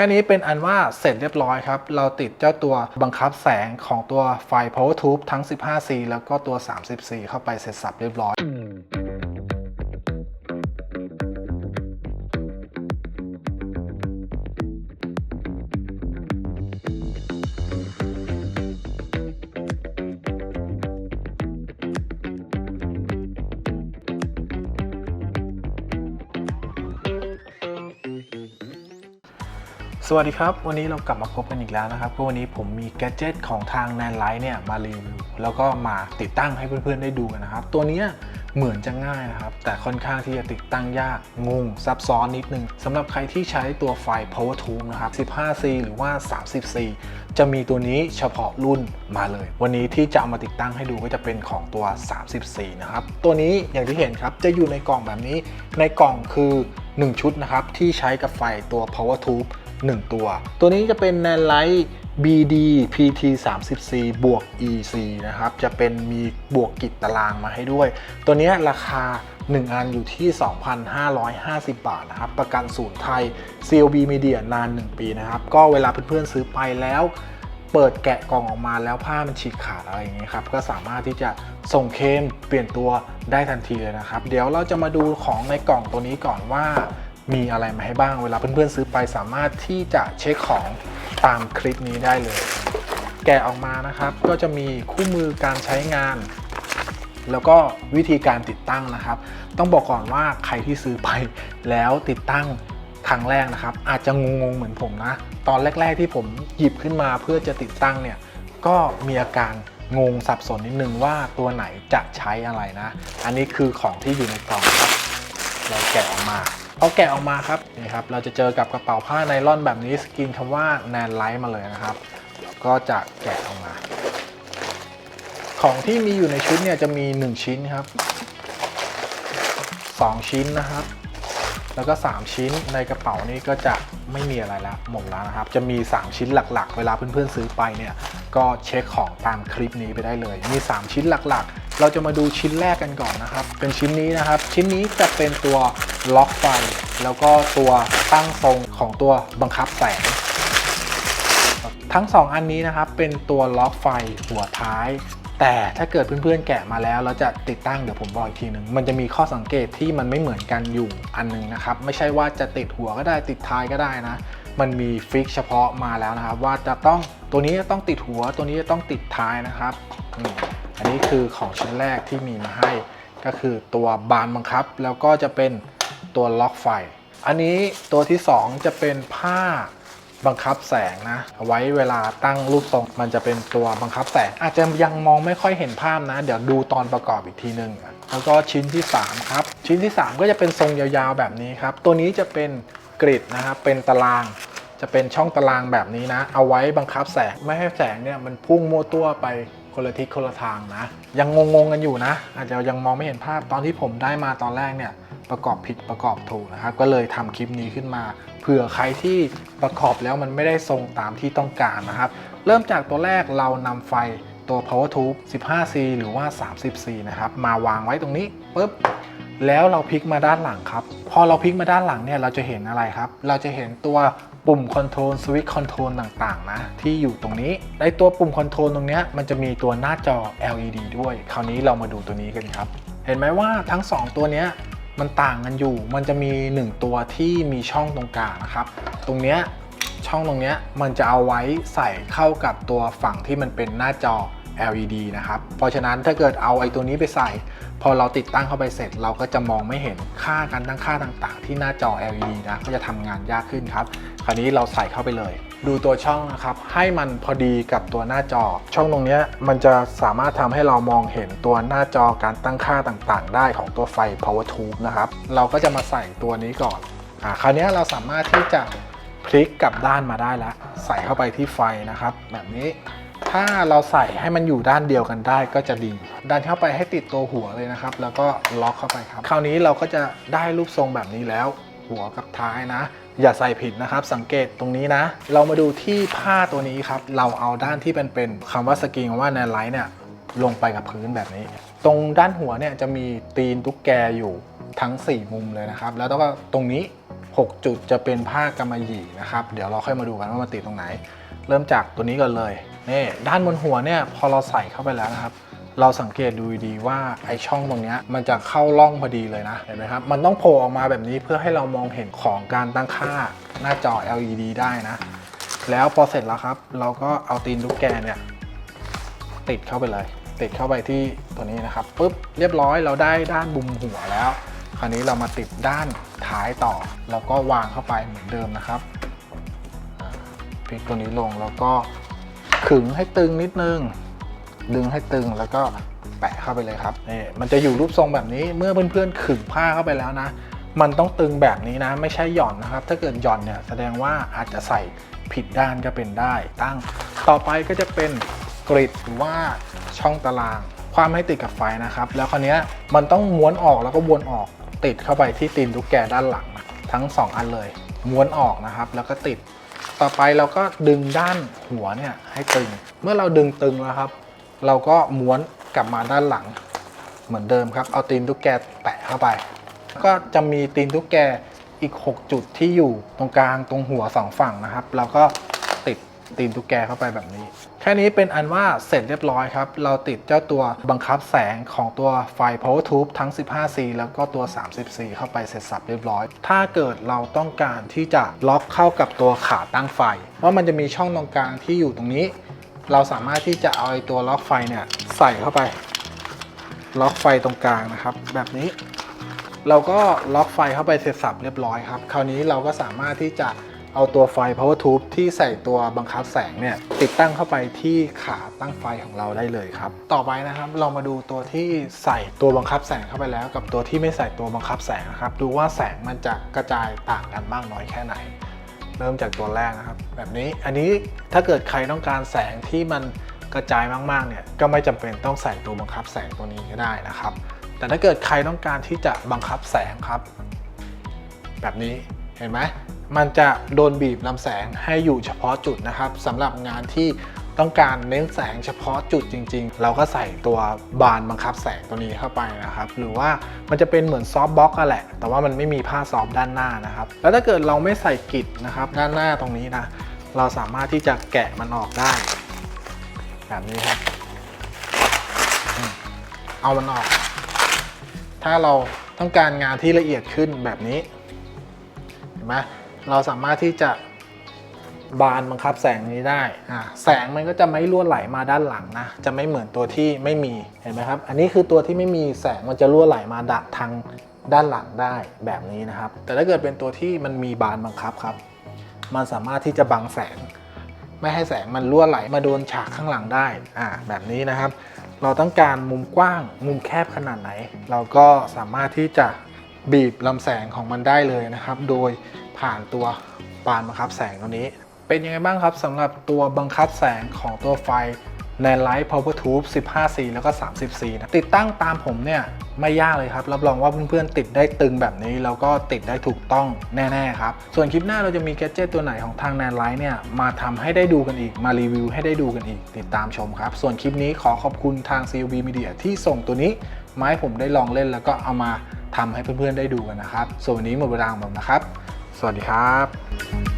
ค่นี้เป็นอันว่าเสร็จเรียบร้อยครับ เราติดเจ้าตัวบังคับแสงของตัวไฟ power tube ทั้ง 15C แล้วก็ตัว 30C เข้าไปเสร็จสับเรียบร้อย สวัสดีครับ วันนี้เรากลับมาพบกันอีกแล้วนะครับก็วันนี้ผมมีแกดเจิตของทาง n a n l i g h t เนี่ยมารีวิวแล้วก็มาติดตั้งให้เพื่อนๆได้ดูกันนะครับ ตัวนี้เหมือนจะง่ายนะครับ แต่ค่อนข้างที่จะติดตั้งยากงง ซับซ้อนนิดนึงสำหรับใครที่ใช้ตัวไฟ power tube นะครับ 15C หรือว่า 30C จะมีตัวนี้เฉพาะรุ่นมาเลย วันนี้ที่จะเอามาติดตั้งให้ดูก็จะเป็นของตัว 30C นะครับ ตัวนี้อย่างที่เห็นครับจะอยู่ในกล่องแบบนี้ในกล่องคือ 1 ชุดนะครับที่ใช้กับไฟตัว power tube 1 ตัว ตัวนี้จะเป็น n a n l i g h t BD PT 30C บวก EC นะครับ จะเป็นมีบวกกิจตารางมาให้ด้วย ตัวนี้ราคา 1 อันอยู่ที่ 2,550 บาทนะครับ ประกันศูนย์ไทย CLB Media นาน 1 ปีนะครับ ก็เวลาเพื่อนๆซื้อไปแล้วเปิดแกะกล่องออกมาแล้วผ้ามันฉีกขาดอะไรอย่างเงี้ยครับ ก็สามารถที่จะส่งเคมเปลี่ยนตัวได้ทันทีเลยนะครับ เดี๋ยวเราจะมาดูของในกล่องตัวนี้ก่อนว่า มีอะไรมาให้บ้างเวลาเพื่อนๆซื้อไปสามารถที่จะเช็คของตามคลิปนี้ได้เลย แกะออกมานะครับ ก็จะมีคู่มือการใช้งาน แล้วก็วิธีการติดตั้งนะครับ ต้องบอกก่อนว่าใครที่ซื้อไปแล้วติดตั้งครั้งแรกนะครับ อาจจะงงๆเหมือนผมนะ ตอนแรก ๆที่ผมหยิบขึ้นมาเพื่อจะติดตั้งเนี่ยก็มีอาการงงสับสนนิดนึงว่าตัวไหนจะใช้อะไรนะ อันนี้คือของที่อยู่ในกล่องครับ เราแกะออกมา พอแกะออกมาครับนี่ครับเราจะเจอกับกระเป๋าผ้าไนล่อนแบบนี้สกรีนคำว่า n a n l i g h t มาเลยนะครับก็จะแกะออกมา ของที่มีอยู่ในชุดเนี่ยจะมี 1 ชิ้นครับ 2 ชิ้นนะครับ แล้วก็ 3 ชิ้นในกระเป๋านี้ก็จะไม่มีอะไรแล้วหมดแล้วนะครับ จะมี 3 ชิ้นหลักๆ เวลาเพื่อนๆซื้อไปเนี่ยก็เช็คของตามคลิปนี้ไปได้เลย มี 3 ชิ้นหลักๆ เราจะมาดูชิ้นแรกกันก่อนนะครับ เป็นชิ้นนี้นะครับ ชิ้นนี้จะเป็นตัวล็อกไฟ แล้วก็ตัวตั้งทรงของตัวบังคับแสง ทั้ง 2 อันนี้นะครับ เป็นตัวล็อกไฟหัวท้าย แต่ถ้าเกิดเพื่อนๆแกะมาแล้วเราจะติดตั้งเดี๋ยวผมบอกอีกทีหนึ่งมันจะมีข้อสังเกตที่มันไม่เหมือนกันอยู่อันหนึงนะครับ ไม่ใช่ว่าจะติดหัวก็ได้ติดท้ายก็ได้นะมันมีฟิกเฉพาะมาแล้วนะครับ ว่าจะต้องตัวนี้จะต้องติดหัวตัวนี้จะต้องติดท้ายนะครับ อันนี้คือของชิ้นแรกที่มีมาให้ ก็คือตัวบานบังคับ แล้วก็จะเป็นตัวล็อกไฟ อันนี้ตัวที่สองจะเป็นผ้าบังคับแสงนะเอาไว้เวลาตั้งรูปทรงมันจะเป็นตัวบังคับแสง อาจจะยังมองไม่ค่อยเห็นภาพนะ เดี๋ยวดูตอนประกอบอีกทีหนึ่งแล้วก็ชิ้นที่ 3 ครับ ชิ้นที่ 3 ก็จะเป็นทรงยาวๆแบบนี้ครับ ตัวนี้จะเป็นกริดนะครับเป็นตารางจะเป็นช่องตารางแบบนี้นะ เอาไว้บังคับแสงไม่ให้แสงเนี่ยมันพุ่งมั่วตัวไป คนละทิศคนละทางนะ ยังงงๆกันอยู่นะ อาจจะยังมองไม่เห็นภาพตอนที่ผมได้มาตอนแรกเนี่ยประกอบผิดประกอบถูกนะครับ ก็เลยทำคลิปนี้ขึ้นมาเผื่อใครที่ประกอบแล้วมันไม่ได้ทรงตามที่ต้องการนะครับ เริ่มจากตัวแรกเรานำไฟตัว power tube 15C หรือว่า 30C นะครับ มาวางไว้ตรงนี้ปุ๊บแล้วเราพลิกมาด้านหลังครับ พอเราพลิกมาด้านหลังเนี่ยเราจะเห็นอะไรครับ เราจะเห็นตัว ปุ่มคอนโทรลสวิตช์คอนโทรลต่างๆ นะ ที่อยู่ตรงนี้ ในตัวปุ่มคอนโทรลตรงนี้มันจะมีตัวหน้าจอ LED ด้วย คราวนี้เรามาดูตัวนี้กันครับ เห็นไหมว่าทั้ง 2 ตัวนี้มันต่างกันอยู่ มันจะมี 1 ตัวที่มีช่องตรงกลางนะครับ ตรงนี้ช่องตรงนี้มันจะเอาไว้ใส่เข้ากับตัวฝั่งที่มันเป็นหน้าจอ LED นะครับ เพราะฉะนั้นถ้าเกิดเอาไอ้ตัวนี้ไปใส่ พอเราติดตั้งเข้าไปเสร็จ เราก็จะมองไม่เห็นค่าการตั้งค่าต่างๆ ที่หน้าจอ LED นะ ก็จะทำงานยากขึ้นครับ คราวนี้เราใส่เข้าไปเลย ดูตัวช่องนะครับ ให้มันพอดีกับตัวหน้าจอ ช่องตรงนี้มันจะสามารถทำให้เรามองเห็นตัวหน้าจอการตั้งค่าต่างๆ ได้ของตัวไฟ power tube นะครับ เราก็จะมาใส่ตัวนี้ก่อนอ่าคราวนี้เราสามารถที่จะพลิกกลับด้านมาได้แล้ว ใส่เข้าไปที่ไฟนะครับ แบบนี้ ถ้าเราใส่ให้มันอยู่ด้านเดียวกันได้ก็จะดี ดันเข้าไปให้ติดตัวหัวเลยนะครับ แล้วก็ล็อกเข้าไปครับ คราวนี้เราก็จะได้รูปทรงแบบนี้แล้ว หัวกับท้ายนะ อย่าใส่ผิดนะครับ สังเกตตรงนี้นะ เรามาดูที่ผ้าตัวนี้ครับ เราเอาด้านที่เป็นเป็นคำว่าสกรีนว่าแนนไลท์เนี่ยลงไปกับพื้นแบบนี้ ตรงด้านหัวเนี่ยจะมีตีนตุ๊กแกอยู่ทั้ง 4 มุมเลยนะครับ แล้วก็ตรงนี้ 6 จุดจะเป็นผ้ากำมะหยี่นะครับ เดี๋ยวเราค่อยมาดูกันว่ามันติดตรงไหน เริ่มจากตัวนี้ก่อนเลย นี่ด้านบนหัวเนี่ยพอเราใส่เข้าไปแล้วนะครับ เราสังเกตดูดีว่าไอช่องตรงนี้มันจะเข้าร่องพอดีเลยนะเห็นไหมครับมันต้องโผล่ออกมาแบบนี้เพื่อให้เรามองเห็นของการตั้งค่าหน้าจอ LED ได้นะ แล้วพอเสร็จแล้วครับ เราก็เอาตีนลูกแกเนี่ยติดเข้าไปเลย ติดเข้าไปที่ตัวนี้นะครับปุ๊บเรียบร้อยเราได้ด้านบุมหัวแล้ว คราวนี้เรามาติดด้านท้ายต่อ แล้วก็วางเข้าไปเหมือนเดิมนะครับพลิกตัวนี้ลงแล้วก็ ขึงให้ตึงนิดนึง ดึงให้ตึงแล้วก็แปะเข้าไปเลยครับนี่มันจะอยู่รูปทรงแบบนี้เมื่อเพื่อนๆขึงผ้าเข้าไปแล้วนะ มันต้องตึงแบบนี้นะ ไม่ใช่หย่อนนะครับ ถ้าเกิดหย่อนเนี่ยแสดงว่าอาจจะใส่ผิดด้านก็เป็นได้ ตั้งต่อไปก็จะเป็นกริดหรือว่าช่องตาราง ความให้ติดกับไฟนะครับ แล้วคราวนี้มันต้องม้วนออกแล้วก็วนออกติดเข้าไปที่ตีนตุ๊กแกด้านหลังนะทั้งสองอันเลย ม้วนออกนะครับ แล้วก็ติด ต่อไปเราก็ดึงด้านหัวเนี่ยให้ตึง เมื่อเราดึงตึงแล้วครับ เราก็ม้วนกลับมาด้านหลัง เหมือนเดิมครับ เอาตีนตุ๊กแกแตะเข้าไป ก็จะมีตีนตุ๊กแกอีก 6 จุดที่อยู่ตรงกลางตรงหัวสองฝั่งนะครับ เราก็ ตีนตุ๊กแกเข้าไปแบบนี้ แค่นี้เป็นอันว่าเสร็จเรียบร้อยครับ เราติดเจ้าตัวบังคับแสงของตัวไฟ power tube ทั้ง 15C แล้วก็ตัว 30C เข้าไปเสร็จสับเรียบร้อย ถ้าเกิดเราต้องการที่จะล็อกเข้ากับตัวขาตั้งไฟ ว่ามันจะมีช่องตรงกลางที่อยู่ตรงนี้ เราสามารถที่จะเอาไอ้ตัวล็อกไฟเนี่ยใส่เข้าไป ล็อกไฟตรงกลางนะครับ แบบนี้ เราก็ล็อกไฟเข้าไปเสร็จสับเรียบร้อยครับ คราวนี้เราก็สามารถที่จะ เอาตัวไฟ power tube ที่ใส่ตัวบังคับแสงเนี่ยติดตั้งเข้าไปที่ขาตั้งไฟของเราได้เลยครับ ต่อไปนะครับเรามาดูตัวที่ใส่ตัวบังคับแสงเข้าไปแล้ว กับตัวที่ไม่ใส่ตัวบังคับแสงนะครับ ดูว่าแสงมันจะกระจายต่างกันมากน้อยแค่ไหน เริ่มจากตัวแรกนะครับ แบบนี้อันนี้ถ้าเกิดใครต้องการแสงที่มันกระจายมากๆเนี่ยก็ไม่จำเป็นต้องใส่ตัวบังคับแสงตัวนี้ก็ได้นะครับ แต่ถ้าเกิดใครต้องการที่จะบังคับแสงครับ แบบนี้เห็นไหม มันจะโดนบีบลำแสงให้อยู่เฉพาะจุดนะครับสำหรับงานที่ต้องการเน้นแสงเฉพาะจุดจริง ๆ เราก็ใส่ตัวบานบังคับแสงตัวนี้เข้าไปนะครับ หรือว่ามันจะเป็นเหมือนซอฟต์บล็อกก็แหละ แต่ว่ามันไม่มีผ้าซอฟด้านหน้านะครับ แล้วถ้าเกิดเราไม่ใส่กิดนะครับด้านหน้าตรงนี้นะ เราสามารถที่จะแกะมันออกได้ แบบนี้ครับ เอามันออก ถ้าเราต้องการงานที่ละเอียดขึ้นแบบนี้ เห็นไหม เราสามารถที่จะบานบังคับแสงนี้ได้อ่าแสงมันก็จะไม่รั่วไหลมาด้านหลังนะ จะไม่เหมือนตัวที่ไม่มี เห็นไหมครับ อันนี้คือตัวที่ไม่มีแสงมันจะรั่วไหลมาดักทางด้านหลังได้แบบนี้นะครับ แต่ถ้าเกิดเป็นตัวที่มันมีบานบังคับครับ มันสามารถที่จะบังแสง ไม่ให้แสงมันรั่วไหลมาโดนฉากข้างหลังได้ อ่า แบบนี้นะครับ เราต้องการมุมกว้าง มุมแคบขนาดไหน เราก็สามารถที่จะ บีบลำแสงของมันได้เลยนะครับ โดยผ่านตัวปานบังคับแสงตัวนี้ เป็นยังไงบ้างครับสำหรับตัวบังคับแสงของตัวไฟ n a n l i g h t Power Tube 15C แล้วก็ 30C นะติดตั้งตามผมเนี่ยไม่ยากเลยครับ รับรองว่าเพื่อนๆติดได้ตึงแบบนี้ แล้วก็ติดได้ถูกต้องแน่ๆครับ ส่วนคลิปหน้าเราจะมีแกดเจตตัวไหนของทาง n a n l i g h t เนี่ย มาทำให้ได้ดูกันอีก มารีวิวให้ได้ดูกันอีก ติดตามชมครับ ส่วนคลิปนี้ขอขอบคุณทาง COB Media ที่ส่งตัวนี้มาให้ผมได้ลองเล่นแล้วก็เอามา ทำให้เพื่อนๆได้ดูกันนะครับ ส่วนวันนี้หมดเวลาของผมนะครับ สวัสดีครับ